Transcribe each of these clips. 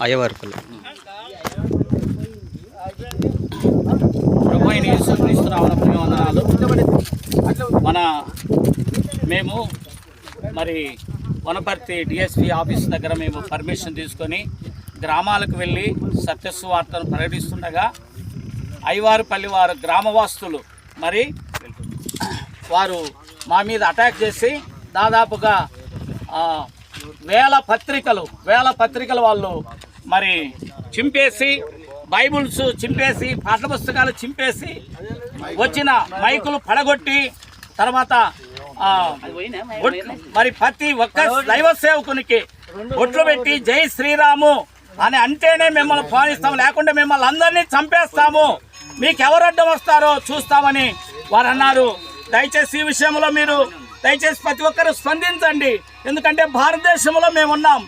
అయ్యవరపల్లి ప్రభు యేసుక్రీస్తు మన మేము మరి వనపర్తి డిఎస్పి ఆఫీస్ దగ్గర మేము పర్మిషన్ తీసుకొని గ్రామాలకు వెళ్ళి సత్యస్వార్తను ప్రకటిస్తుండగా ఐవారుపల్లి వారు గ్రామవాస్తులు మరి వారు మా మీద అటాక్ చేసి దాదాపుగా వేల పత్రికలు వేల పత్రికలు వాళ్ళు మరి చింపేసి బైబుల్స్ చింపేసి పాఠ పుస్తకాలు చింపేసి వచ్చిన మైకులు పడగొట్టి తర్వాత మరి ప్రతి ఒక్క దైవ సేవకునికి ఒట్లు పెట్టి జై శ్రీరాము అని అంటేనే మిమ్మల్ని పాలిస్తాము లేకుంటే మిమ్మల్ని అందరినీ చంపేస్తాము. మీకు ఎవరు అడ్డం వస్తారో చూస్తామని వారు అన్నారు దయచేసి ఈ విషయంలో మీరు దయచేసి ప్రతి ఒక్కరు స్పందించండి. ఎందుకంటే భారతదేశంలో మేము ఉన్నాం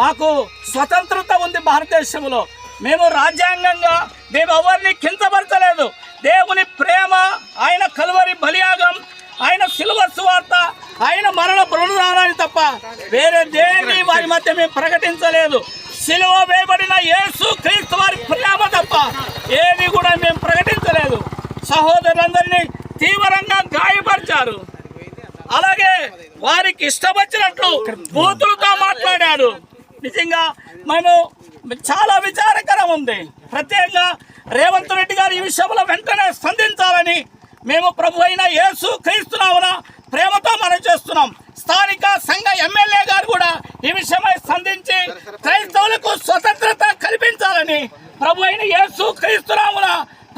మాకు స్వతంత్రత ఉంది భారతదేశంలో. మేము రాజ్యాంగంగా మేము ఎవరిని కించపరచలేదు. దేవుని ప్రేమ ఆయన కలువరి బలియాగం ఆయన సిల్వర్ సువార్త ఆయన మరణ బృణదానాన్ని తప్ప వేరే దేని వారి మధ్య మేము ప్రకటించలేదు. సిలువ వేయబడిన యేసు క్రీస్తు వారి ప్రేమ తప్ప ఏవి కూడా మేము ప్రకటించలేదు. సహోదరులందరినీ తీవ్రంగా గాయపరిచారు. అలాగే వారికి ఇష్టం వచ్చినట్లు బూతులతో మాట్లాడాడు నిజంగా మేము చాలా విచారకరం ఉంది. ప్రత్యేకంగా రేవంత్ రెడ్డి గారు ఈ విషయంలో వెంటనే స్పందించాలని మేము ప్రభు అయిన యేసు క్రీస్తున్నామన ప్రేమతో మనం చేస్తున్నాం. స్థానిక సంఘ ఎమ్మెల్యే గారు కూడా ఈ విషయమై స్పందించి క్రైస్తవులకు స్వతంత్రత కల్పించాలని ప్రభు అయిన యేసు క్రీస్తునామున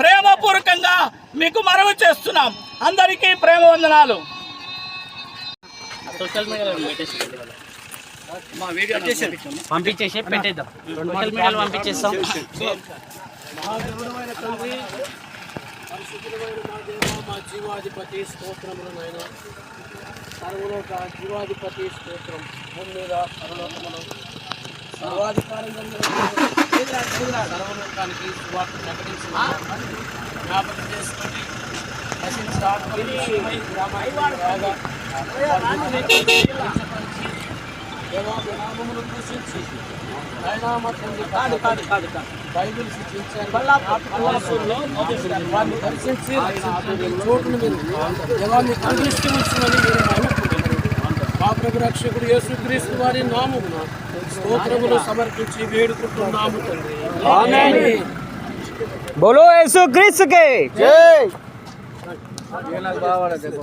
ప్రేమపూర్వకంగా మీకు మనవి చేస్తున్నాం. అందరికీ ప్రేమ వందనాలు. సోషల్ మీడియాలో మా వీడియో పంపించేసి పెట్టేద్దాం. సోషల్ మీడియాలో పంపించేస్తాం. మహాగరుడమైన తండ్రి పరిశుద్ధుడమైన మా దేవ మా జీవాధిపతి స్తోత్రములు నాయన. సర్వలోక జీవాధిపతి స్తోత్రం. భూమి మీద పరలోకమును సర్వాధికారం సర్వలోకానికి సువార్త ప్రకటించిన జ్ఞాపకం చేసుకొని నశించిన గ్రామానికి రాగా వారిని కించపరిచి, దేవా మీ నామమును దూషించి తండ్రి కాదు కాదు కాదు కాదు బైబిల్ శిక్షించారు వారిని దర్శించి. చోటును మీరు దేవాన్ని కనిపిస్తూ ఉంచుమని మీరు అనుకుంటున్నారు మా ప్రభు రక్షకుడు యేసుక్రీస్తు వారి నామమున స్తోత్రములు సమర్పించి వేడుకుంటున్నాము తండ్రి బోలో యేసు క్రీస్తుకే